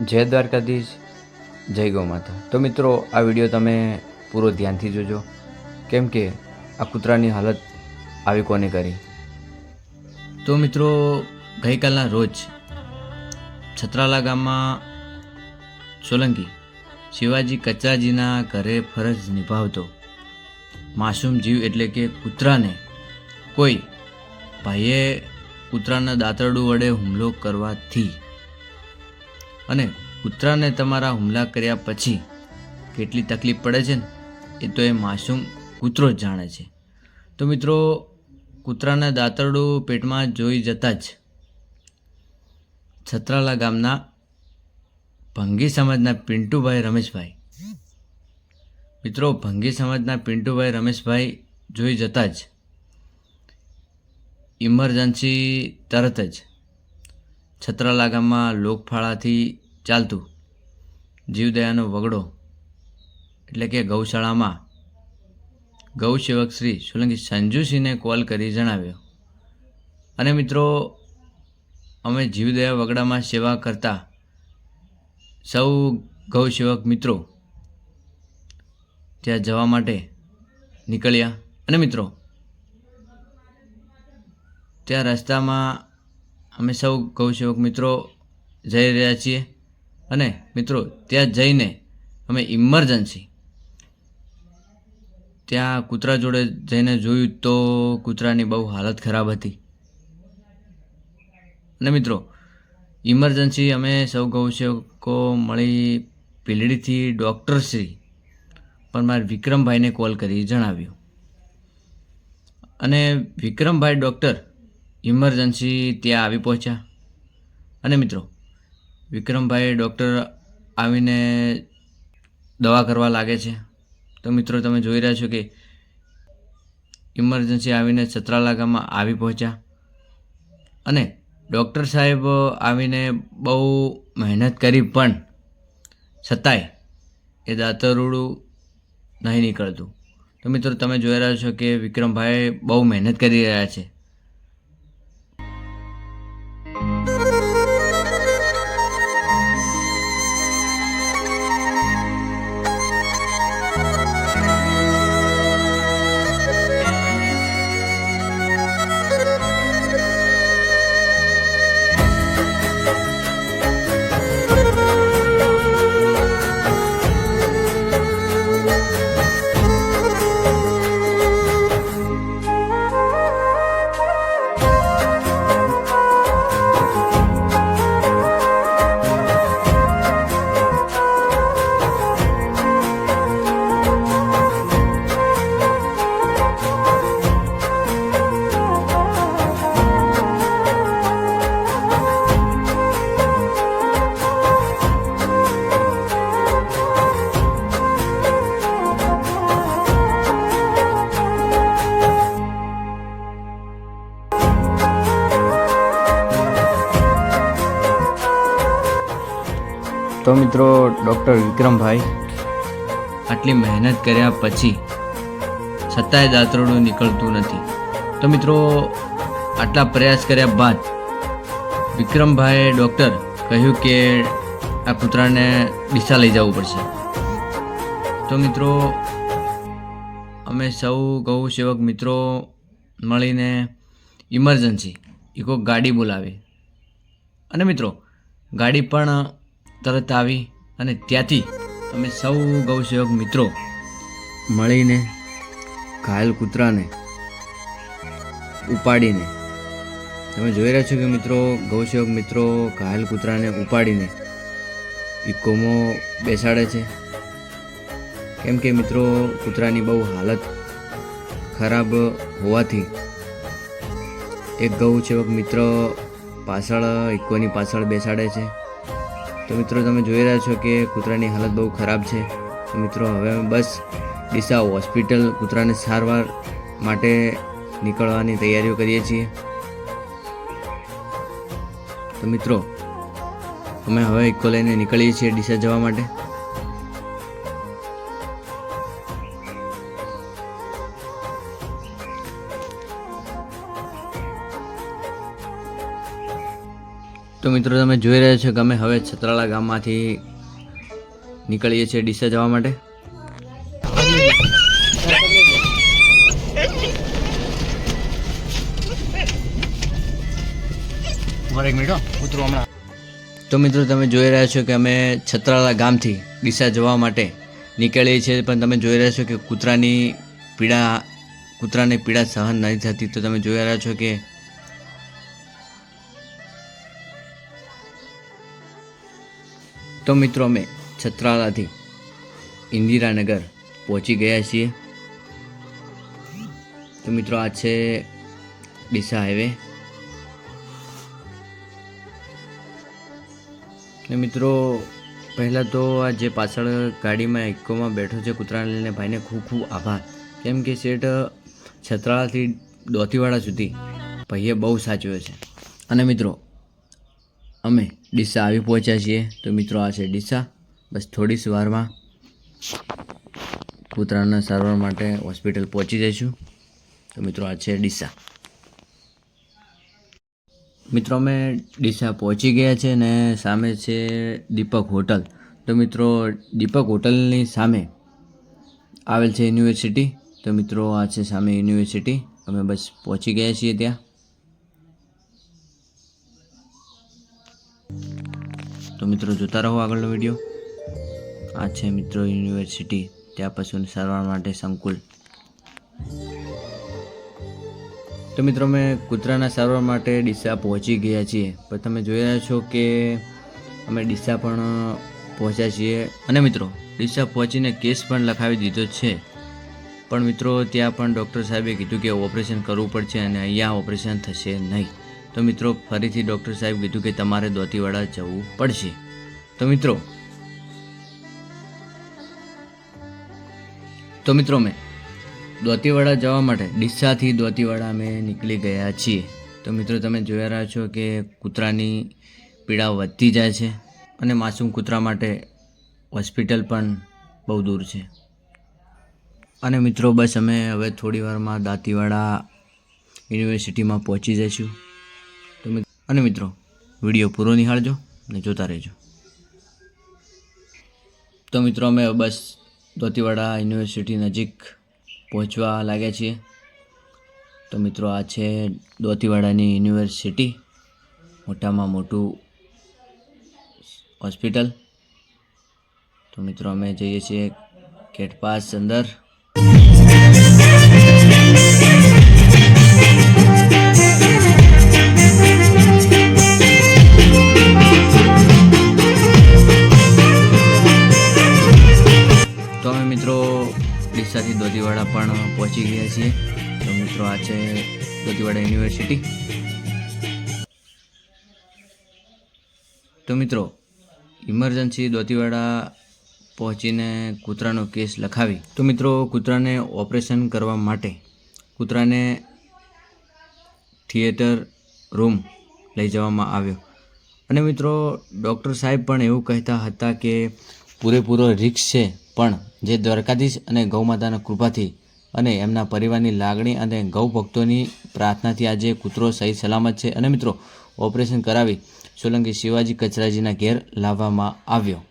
જય દ્વારકાધીશ, જય ગૌ માતા તો મિત્રો, આ વીડિયો તમે પૂરો ધ્યાનથી જોજો. કેમ કે આ કૂતરાની હાલત આવી કોને કરી? તો મિત્રો, ગઈકાલના રોજ છત્રાલા ગામમાં સોલંકી શિવાજી કચ્ચાજીના ઘરે ફરજ નિભાવતો માસૂમ જીવ એટલે કે કૂતરાને કોઈ ભાઈએ કૂતરાના દાંતરડું વડે હુમલો કરવાથી અને કૂતરાને તમારા હુમલા કર્યા પછી કેટલી તકલીફ પડે છે ને? એ તો એ માસૂમ કૂતરો જ જાણે છે. તો મિત્રો, કૂતરાને દાંતરડું પેટમાં જોઈ જતાં જ છત્રાલા ગામના ભંગી સમાજના પિન્ટુભાઈ રમેશભાઈ મિત્રો, ભંગી સમાજના પિન્ટુભાઈ રમેશભાઈ જોઈ જતાં જ ઇમરજન્સી તરત જ છત્રાલા ગામમાં લોકફાળાથી ચાલતું. જીવદયાનો વગડો, એટલે કે ગૌશાળામાં, ગૌસેવક શ્રી સોલંકી સંજુસિંહને કોલ કરી જણાવ્યો. અને મિત્રો, અમે જીવદયા વગડામાં સેવા કરતા સૌ ગૌસેવક મિત્રો ત્યાં જવા માટે નીકળ્યા. અને મિત્રો, ત્યાં રસ્તામાં અમે સૌ ગૌસેવક મિત્રો જઈ રહ્યા છીએ. અને મિત્રો, ત્યાં જઈને અમે ઇમરજન્સી. ત્યાં કૂતરા જોડે જઈને જોયું તો કૂતરાની બહુ હાલત ખરાબ હતી. અને મિત્રો, ઇમરજન્સી અમે સૌ ગૌસેવકો મળી પીલડીથી ડૉક્ટરશ્રી પણ મારે વિક્રમભાઈને કોલ કરી જણાવ્યું. અને વિક્રમભાઈ ડૉક્ટર ઇમરજન્સી ત્યાં આવી પહોંચ્યા. અને મિત્રો વિક્રમભાઈ, ડૉક્ટર આવીને દવા કરવા લાગે છે. તો મિત્રો, તમે જોઈ રહ્યા છો કે ઇમરજન્સી આવીને છત્રાલા આવી પહોંચ્યા. અને ડૉક્ટર સાહેબ આવીને બહુ મહેનત કરી, પણ છતાંય એ દાંતરૂડું નહીં નીકળતું. તો મિત્રો, તમે જોઈ રહ્યા છો કે વિક્રમભાઈ બહુ મહેનત કરી રહ્યા છે. તો મિત્રો, ડૉક્ટર વિક્રમભાઈ, આટલી મહેનત કર્યા પછી છતાંય દાંતરડું નીકળતું નથી. તો મિત્રો, આટલા પ્રયાસ કર્યા બાદ વિક્રમભાઈએ ડૉક્ટર કહ્યું કે આ કૂતરાને ડીસા લઈ જવું પડશે. તો મિત્રો, અમે સૌ ગૌ સેવક મિત્રો મળીને ઇમરજન્સી ઇકો ગાડી બોલાવી. અને મિત્રો, ગાડી પણ તરત આવી અને ત્યાંથી અમે સૌ ગૌસેવક મિત્રો મળીને ઘાયલ કૂતરાને ઉપાડીને, તમે જોઈ રહ્યા છો કે મિત્રો, ગૌસેવક મિત્રો ઘાયલ કૂતરાને ઉપાડીને ઇકોમો બેસાડે છે. કેમ કે મિત્રો, કૂતરાની બહુ હાલત ખરાબ હોવાથી એક ગૌસેવક મિત્ર પાછળ, ઇકોની પાછળ બેસાડે છે. તો મિત્રો, તમે જોઈ રહ્યા છો કે કૂતરાની હાલત બહુ ખરાબ છે. તો મિત્રો, હવે બસ ડીસા હોસ્પિટલ કૂતરાને સારવાર માટે નીકળવાની તૈયારીઓ કરીએ છીએ. તો મિત્રો, અમે હવે ઇકો લઈને નીકળીએ છીએ ડીસા જવા માટે. તો મિત્રો તમે જોઈ રહ્યા છો કે અમે હવે છત્રાળા ગામમાંથી નીકળીએ છીએ ડીસા જવા માટે. તો મિત્રો તમે જોઈ રહ્યા છો કે અમે છત્રાળા ગામથી ડીસા જવા માટે નીકળીએ છીએ પણ તમે જોઈ રહ્યા છો કે કૂતરાની પીડા કૂતરાને પીડા સહન નથી થતી. તો તમે જોઈ રહ્યા છો કે તો મિત્રો અમે છત્રાળાથી ઇન્દિરાનગર પહોંચી ગયા છીએ. તો મિત્રો આ છે ડીસા હાઈવે. ને મિત્રો પહેલાં તો આ જે પાછળ ગાડીમાં ઇકોમાં બેઠો છે કૂતરાને લઈને ભાઈને ખૂબ ખૂબ આભાર. કેમ કે શેઠ છત્રાળાથી દોતીવાડા સુધી ભાઈએ બહુ સાચવ્યો છે. અને મિત્રો અમે ડીસા આવી પહોંચ્યા છીએ. તો મિત્રો, આ છે ડીસા. બસ થોડી વારમાં કૂતરાના સારવાર માટે હોસ્પિટલ પહોંચી જઈશું. તો મિત્રો, આ છે ડીસા. મિત્રો, અમે ડીસા પહોંચી ગયા છે ને સામે છે દીપક હોટલ. તો મિત્રો, દીપક હોટલની સામે આવેલ છે યુનિવર્સિટી. તો મિત્રો, આ છે સામે યુનિવર્સિટી. અમે બસ પહોંચી ગયા છીએ ત્યાં. તો મિત્રો જોતા રહો આગળનો વીડિયો. આ છે મિત્રો યુનિવર્સિટી. ત્યાં પશુની સારવાર માટે સંકુલ. તો મિત્રો અમે કૂતરાના સારવાર માટે ડીસા પહોંચી ગયા છીએ. પણ તમે જોઈ રહ્યા છો કે અમે ડીસા પણ પહોંચ્યા છીએ. અને મિત્રો, ડીસા પહોંચીને કેસ પણ લખાવી દીધો છે. પણ મિત્રો, ત્યાં પણ ડૉક્ટર સાહેબે કીધું કે ઓપરેશન કરવું પડશે અને અહીંયા ઓપરેશન થશે નહીં. તો મિત્રો, ફરીથી ડૉક્ટર સાહેબ કીધું કે તમારે દોતીવાડા જવું પડશે. તો મિત્રો તો મિત્રો મેં દોતીવાડા જવા માટે ડીસાથી દોતીવાડા અમે નીકળી ગયા છીએ. તો મિત્રો, તમે જોયા રહ્યા છો કે કૂતરાની પીડા વધતી જાય છે અને માસૂમ કૂતરા માટે હોસ્પિટલ પણ બહુ દૂર છે. અને મિત્રો, બસ અમે હવે થોડી વારમાં દાંતીવાડા યુનિવર્સિટીમાં પહોંચી જઈશું. અને મિત્રો, વીડિયો પૂરો નિહાળજો અને જોતા રહેજો. તો મિત્રો, અમે બસ દોતીવાડા યુનિવર્સિટી નજીક પહોંચવા લાગ્યા છીએ. તો મિત્રો, આ છે દોતીવાડાની યુનિવર્સિટી, મોટામાં મોટું હોસ્પિટલ. તો મિત્રો, અમે જઈએ છીએ ગેટ પાસ અંદર. ડીસાથી દોતીવાડા પણ પહોંચી ગયા છીએ. તો મિત્રો, આ છે દોતીવાડા યુનિવર્સિટી. તો મિત્રો, ઇમરજન્સી દોતીવાડા પહોંચીને કૂતરાનો કેસ લખાવી. તો મિત્રો, કૂતરાને ઓપરેશન કરવા માટે કૂતરાને થિયેટર રૂમ લઈ જવામાં આવ્યો. અને મિત્રો, ડૉક્ટર સાહેબ પણ એવું કહેતા હતા કે પૂરેપૂરો રિક્સ છે. પણ જે દ્વારકાધીશ અને ગૌમાતાના કૃપાથી અને એમના પરિવારની લાગણી અને ગૌ ભક્તોની પ્રાર્થનાથી આજે કૂતરો સહી સલામત છે. અને મિત્રો, ઓપરેશન કરાવી સોલંકી શિવાજી કચરાજીના ઘેર લાવવામાં આવ્યો.